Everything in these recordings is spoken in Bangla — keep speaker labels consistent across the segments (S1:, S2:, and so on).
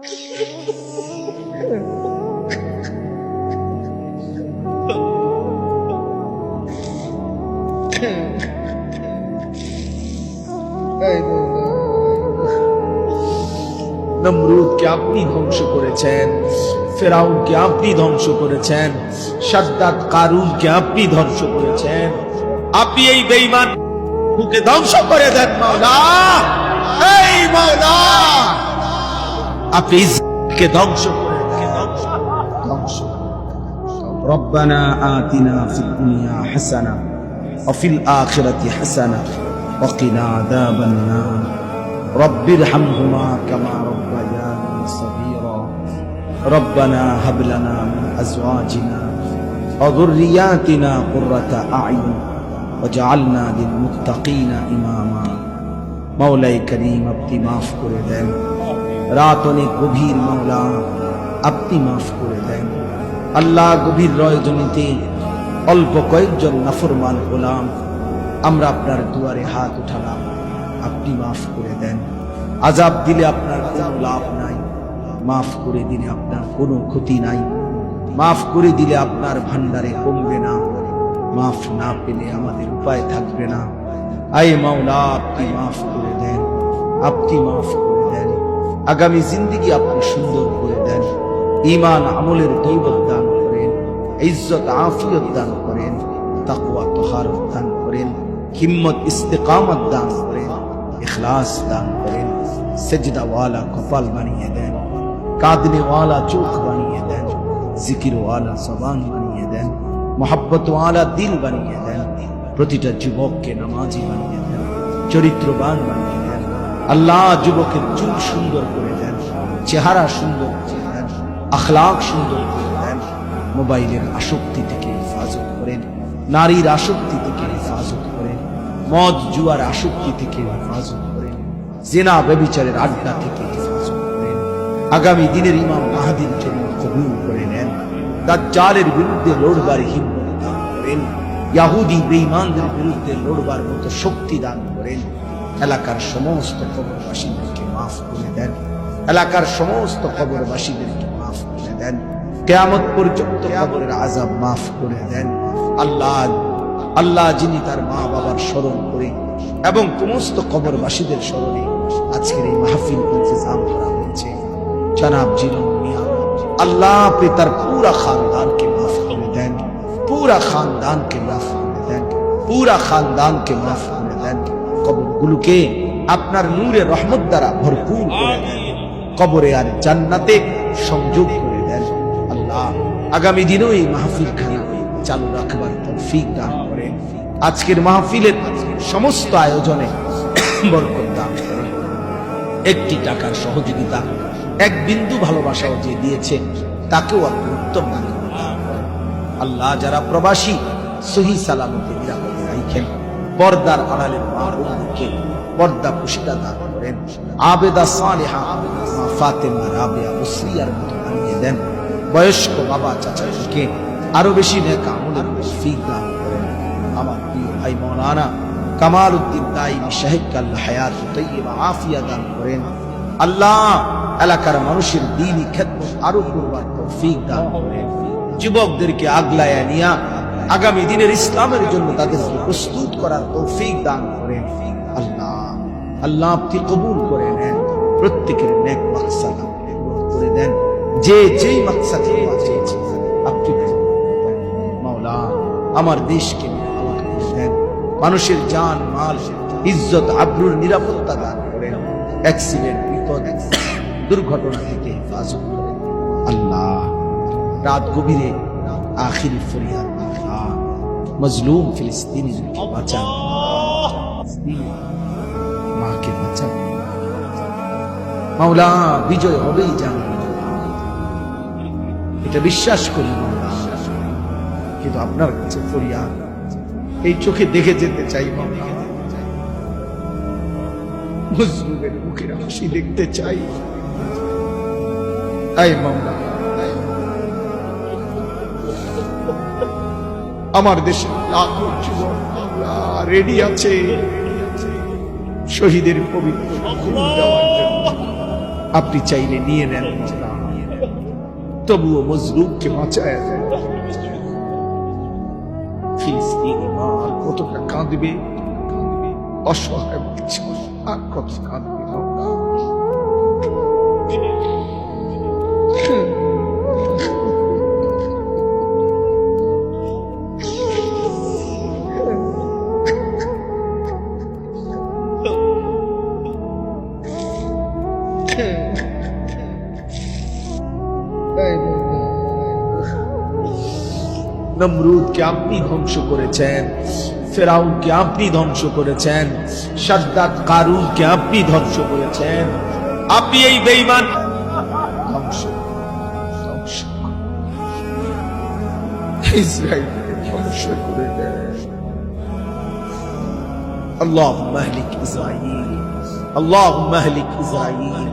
S1: নমরুদকে আপনি ধ্বংস করেছেন ফেরাউনকে আপনি ধ্বংস করেছেন, সাদ্দাত কারুনকে আপনি ধ্বংস করেছেন? আপনি এই বেঈমান ধ্বংস করে দেন মাওলা। এই মাওলা! আপনি ইসরায়েলকে ধ্বংস করে দেন ধ্বংস
S2: ربنا آتنا في الدنيا حسنة وفي الآخرة حسنة وقنا عذاب النار رب ارحمهما كما ربياني صغيرا ربنا هب لنا من أزواجنا وذرياتنا قرة أعين وجعلنا للمتقين إماما মৌলাই করিম আপনি মাফ করে দেন রাত অনেক গভীর মাওলা, আপনি মাফ করে দেন। আল্লাহ গভীর রয়জনীতে অল্প কয়েকজন নাফরমান গোলাম, আমরা আপনার দুয়ারে হাত উঠালাম, আপনি মাফ করে দেন। আজাব দিলে আপনার কোনো লাভ নাই, মাফ করে দিলে আপনার কোনো ক্ষতি নাই, মাফ করে দিলে আপনার ভান্ডারে কমবে না, মাফ না পেলে আমাদের উপায় থাকবে না। আয় মাওলা, আপনি মাফ করে দেন, আপনি মাফ করে আগামী জিন্দিগি আপনি সুন্দর করে দেন। ইমান আমলের দৌলত দান করেন, ইজ্জত আফিয়ত দান করেন, তাকওয়া তহারত দান করেন, হিম্মত ইস্তেকামত দান করেন, ইখলাস দান করেন, সেজদাওয়ালা কপাল বানিয়ে দেন, কাঁদনেওয়ালা চোখ বানিয়ে দেন, জিকিরওয়ালা জবান বানিয়ে দেন, মোহাব্বতওয়ালা দিল বানিয়ে দেন, প্রতিটা যুবককে নামাজি বানিয়ে দেন, চরিত্রবান বানিয়ে আল্লাহ যুবকের চুল সুন্দর করে দেন, চেহারা সুন্দর আখলাক সুন্দর করে দেন, মোবাইলের আসক্তি থেকে হেফাজত করেন, নারীর আসক্তি থেকে হেফাজত করেন, মদ জুয়ার আসক্তি থেকে হেফাজত করেন, জেনা ব্যবিচারের আড্ডা থেকে হেফাজত করেন, আগামী দিনের ইমাম মাহাদির জন্য কবুল করে নেন, দাজ্জালের বিরুদ্ধে লড়বার হিম্মত দান করেন, ইয়াহুদি বেঈমানদের বিরুদ্ধে লড়বার মতো শক্তি দান করেন এলাকার সমস্ত কবরবাসীদেরকে মাফ করে দেন। এলাকার সমস্ত কবরবাসীদেরকে মাফ করে দেন। কেয়ামত পর্যন্ত কবরের আজাব মাফ করে দেন। আল্লাহ আল্লাহ যিনি তার মা বাবার স্মরণ করে এবং সমস্ত কবরবাসীদের স্মরণে আজকের এই মাহফিল ইন্তজাম করা হয়েছে। জনাব জিরন মিয়া, আল্লাহ আপনি তার পুরা খানদানকে মাফ করে দেন। পুরা খানদানকে মাফ করে দেন। পুরা খানদানকে মাফ করে দেন। কবরগুলোকে আপনার নূরে রহমত দ্বারা ভরপুর করে দেন। কবরে আর জান্নাতে সংযোগ করে দেন। আল্লাহ আগামী দিনেও এই মাহফিল খানা চালু রাখবার তৌফিক দান করেন আজকের মাহফিলের সমস্ত আয়োজনে বরকত দান করেন একটি টাকার সহযোগিতা এক বিন্দু ভালোবাসাও যে দিয়েছে তাকেও আপনি উত্তম দান। আল্লাহ যারা প্রবাসী সহি সালামতে নিরাপদে রাখেন। পর্দার আড়ালের মা পর্দা পুশিদা দান করেন। আবেদা সালেহা, মা ফাতেমা, রাবেয়া মুসরিয়ার মতো বানিয়ে দেন। বয়স্ক বাবা চাচাকে আরও বেশি নেক আমলের তৌফিক দান করেন। আমার প্রিয় ভাই মৌলানা কামাল উদ্দিন দাইমি আল্লাহ হায়াত তৈবা আফিয়া দান করেন। আল্লাহ এলাকার মানুষের দিনই খেদমত আরও করবার তৌফিক দান করেন। যুবকদেরকে আগলায়া নিয়া আগামী দিনের ইসলামের জন্য তাদেরকে প্রস্তুত করার তৌফিক দান করেন। আল্লাহ আল্লাহ আপনি কবুল করে নেন, প্রত্যেকের নেক মাকসাদ আপনি করে দেন। যে যেই মাকসাদ আপনি। মাওলা, আমার দেশকে দেন। মানুষের জান, মাল, ইজ্জত, আব্রুর নিরাপত্তা দান করেন। অ্যাক্সিডেন্ট, বিপদ দুর্ঘটনা থেকে হেফাজত করেন। আল্লাহ, রাত গভীরে আখিরি ফরিয়াদ মজলুম ফিলিস্তিনিদেরকে বাঁচান। মাকে বাঁচান। মাওলা, বিজয় হবেই জান এটা বিশ্বাস করি কিন্তু আপনার কাছে ফরিয়াদ। এই চোখে দেখে যেতে চাই মাওলা। মজলুমের মুখের হাসি দেখতে চাই। তাই মাওলা। আমার দেশে রেডি আছে। শহীদের পবিত্র আপনি চাইলে নিয়ে নেন। তবুও মজলুমকে বাঁচায় কতটা কাঁদবে? অসহায় আর কত কাঁদবে? নমরুদকে আপনি ধ্বংস করেছেন ফেরাউনকে আপনি ধ্বংস করেছেন সাদ্দাত কারুনকে আপনি ধ্বংস করেছেন আপনি এই বেঈমান ধ্বংস ধ্বংস করুন। ধ্বংস করে দেন اللهم اهلك إسرائيل. اللهم اهلك إسرائيل.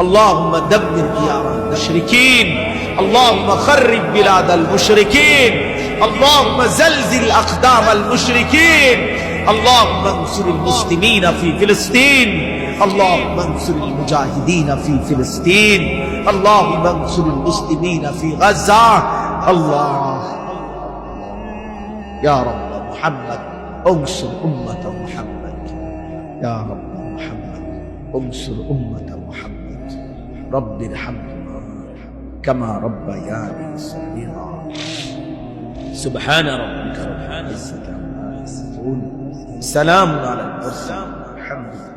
S2: اللهم دمر ديار المشركين. اللهم خرب بلاد المشركين. اللهم زلزل أقدام المشركين. اللهم انصر المسلمين في فلسطين. اللهم انصر المجاهدين في فلسطين. اللهم انصر المسلمين في غزة. الله. يا رب محمد. أنصر أمة محمد. يا رب محمد أنصر أمة محمد. رب ارحمهما كما ربياني صغيرا. سبحان ربك رب العزة عما يصفون. سلام على المرسلين.